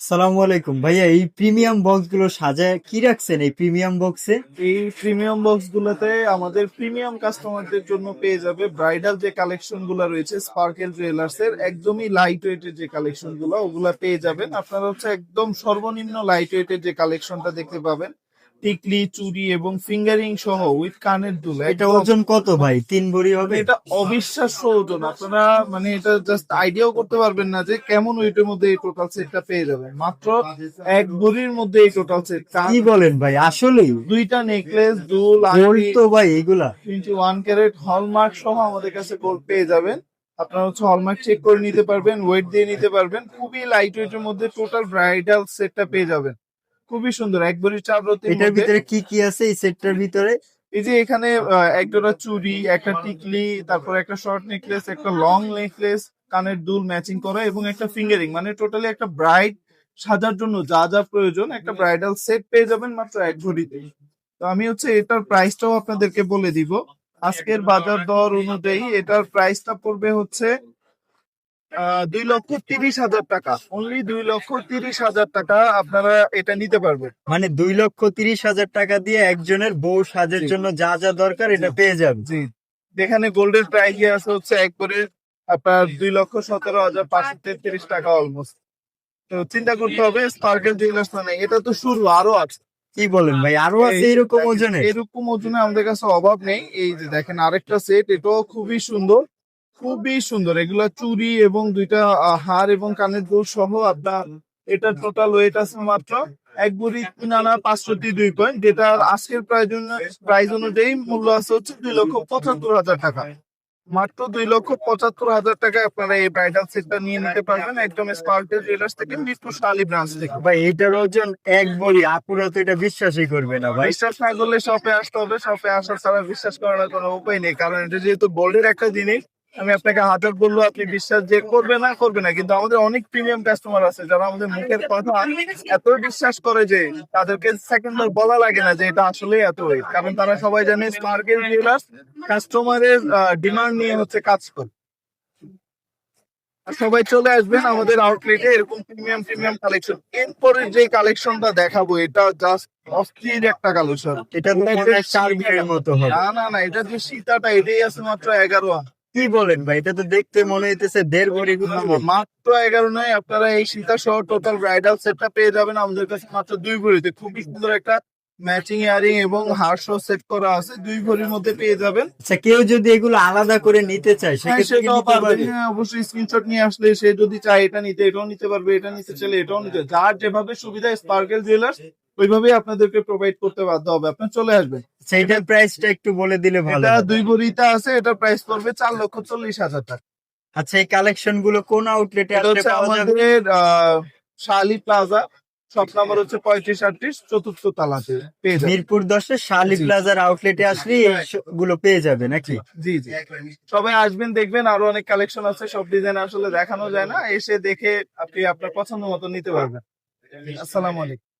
সালামু আলাইকুম। ভাইয়া, এই প্রিমিয়াম বক্সগুলো সাজায় কি রাখছেন এই প্রিমিয়াম বক্সে? এই প্রিমিয়াম বক্স গুলোতে আমাদের প্রিমিয়াম কাস্টমারদের জন্য পেয়ে যাবে ব্রাইডাল যে কালেকশনগুলো রয়েছে, স্পার্কেল জুয়েলার্স এর একদমই লাইট ওয়েটের যে কালেকশনগুলো ওগুলা পেয়ে যাবেন। আপনারা হচ্ছে একদম সর্বনিম্ন লাইট ওয়েটের যে কালেকশনটা দেখতে পাবেন টিকলি চুড়ি এবং ফিঙ্গারিং সহ উইথ কানের দুল। এটা ওজন কত ভাই? তিন ভরি হবে? এটা অবিশ্বাস্য ওজন। আপনারা মানে এটা জাস্ট আইডিয়াও করতে পারবেন না যে কেমন ওইটার মধ্যে এই টোটাল সেটটা পেয়ে যাবেন। মাত্র এক ভরির মধ্যে এই টোটাল সেট কি বলেন ভাই? আসলেই। দুইটা নেকলেস দুল গোল্ড তো ভাই এগুলা। টোয়েন্টি ওয়ান ক্যারেট হলমার্ক সহ আমাদের কাছে গোল্ড পেয়ে যাবেন। আপনারা হচ্ছে হলমার্ক চেক করে নিতে পারবেন ওয়েট দিয়ে নিতে পারবেন। খুবই লাইট ওয়েটের মধ্যে টোটাল ব্রাইডাল সেটটা পেয়ে যাবেন। খুবই সুন্দর একবারই চার রতির এটার ভিতরে কি কি আছে এই সেটটার ভিতরে? এই যে এখানে এক জোড়া চুড়ি একটা টিকলি তারপর একটা শর্ট নেকলেস একটা লং নেকলেস কানের দুল ম্যাচিং করা এবং একটা ফিঙ্গারিং মানে টোটালি একটা ব্রাইড সাজার জন্য যা যা প্রয়োজন একটা ব্রাইডাল সেট পেয়ে যাবেন মাত্র এক ভরিতে তো আমি হচ্ছে এটার প্রাইসটাও আপনাদেরকে বলে দিব। আজকের বাজার দর অনুযায়ী এটার প্রাইসটা পড়বে হচ্ছে দুই লক্ষ তিরিশ হাজার টাকা। অনলি দুই লক্ষ তিরিশ হাজার টাকা আপনারা এটা নিতে পারবেন। মানে দুই লক্ষ তিরিশ হাজার টাকা দিয়ে একজনের বউ সাজের জন্য যা যা দরকার এটা পেয়ে যাবে জি। যেখানে গোল্ডের প্রাইস আছে হচ্ছে একবারে আপনার দুই লক্ষ সতেরো হাজার পাঁচশো তেত্রিশ টাকা অলমোস্ট তো চিন্তা করতে হবে স্পার্কেল জুয়েলার্স মানে এটা তো শুরু আরও আছে। কি বলেন ভাই আরও আছে এরকম ওজনে এরকম ওজনে আমাদের কাছে অভাব নেই। এই যে দেখেন আরেকটা সেট এটাও খুবই সুন্দর। খুবই সুন্দর। এগুলা চুরি এবং দুইটা হার এবং কানের দুল সহ আপনার এটা টোটাল ওয়েট আছে মাত্র এক বুড়ি তিন আনা পাঁচশোটি দুই পয়েন্ট যেটা আজকের প্রাইস প্রাইস অনুযায়ী মূল্য আছে হচ্ছে দুই লক্ষ পঁচাত্তর হাজার টাকা। মাত্র দুই লক্ষ পঁচাত্তর হাজার টাকায় আপনারা এই ব্রাইডাল সেটটা নিয়ে নিতে পারবেন একদম স্পার্কেল জুয়েলার্স থেকে মিরপুর শালি ব্রাঞ্চ থেকে। ভাই এটার ওজন এক ভরি আপুরা তো এটা বিশ্বাসই করবে না ভাই। বিশ্বাস না করলে শপে আসতে হবে শপে আসা ছাড়া বিশ্বাস করার কোনো উপায় নেই কারণ এটা যেহেতু গোল্ডের একটা জিনিস আমি আপনাকে হাজার বলব আপনি বিশ্বাস যে করবে না করবে না কিন্তু আমাদের অনেক প্রিমিয়াম কাস্টমার আছে যারা আমাদের মুখের কথা এত বিশ্বাস করে যে তাদেরকে সেকেন্ড বলা লাগে না যে এটা আসলে এত কারণ তারা সবাই জানে স্মার্কেল জুয়েলার্স কাস্টমারের ডিমান্ড নিয়ে হচ্ছে কাজ করে। সবাই চলে আসবেন আমাদের আউটলেটে এরকম প্রিমিয়াম প্রিমিয়াম কালেকশন এরপরে যে কালেকশনটা দেখাবো এটা জাস্ট অস্থির একটা কালেকশন এটা চার মতো না না না এটা যে সীতাটা এটাই আছে মাত্র এগারো আনা। কি বলেন ভাই? এটা তো দেখতে মনে হইতেছে দেড়গুলো মাত্র এগারো নয় আপনারা এই সীতা সহ টোটাল ব্রাইডাল সেটটা পেয়ে যাবেন। আমাদের কাছে মাত্র দুই ভরিতে। খুবই সুন্দর একটা ম্যাচিং ইয়ারিং এবং হার সেট করা আছে। দুই ভরির মধ্যে পেয়ে যাবেন। আচ্ছা কেউ যদি এগুলো আলাদা করে নিতে চায় হ্যাঁ, সেটাও পারবে? হ্যাঁ অবশ্যই স্ক্রিনশট নিয়ে আসলে সে যদি চায় এটা নিতে এটাও নিতে পারবে এটা নিতে চাইলে এটাও নিতে। যার যেভাবে সুবিধা স্পার্কেল জুয়েলার্স ওইভাবেই আপনাদেরকে প্রোভাইড করতে বাধ্য হবে। আপনার চলে আসবেন। এটার প্রাইসটা একটু বলে দিলে ভালো এটা দুই ভরিতে আছে এটা প্রাইস পড়বে চার লক্ষ চল্লিশ হাজার টাকা। আচ্ছা এই কালেকশনগুলো কোন আউটলেটে যাবে? আমাদের আহ, শালি প্লাজা শপ নাম্বার হচ্ছে পঁয়ত্রিশ আটত্রিশ চতুর্থ তালাতে পেয়ে যাবেন। মিরপুর দশে শালি প্লাজার আউটলেটে আসলে গুলো পেয়ে যাবে নাকি? জি জি। সবাই আসবেন দেখবেন আরও অনেক কালেকশন আছে সব ডিজাইন আসলে দেখানো যায় না এসে দেখে আপনি আপনার পছন্দ মতো নিতে পারবেন। আসসালামু আলাইকুম।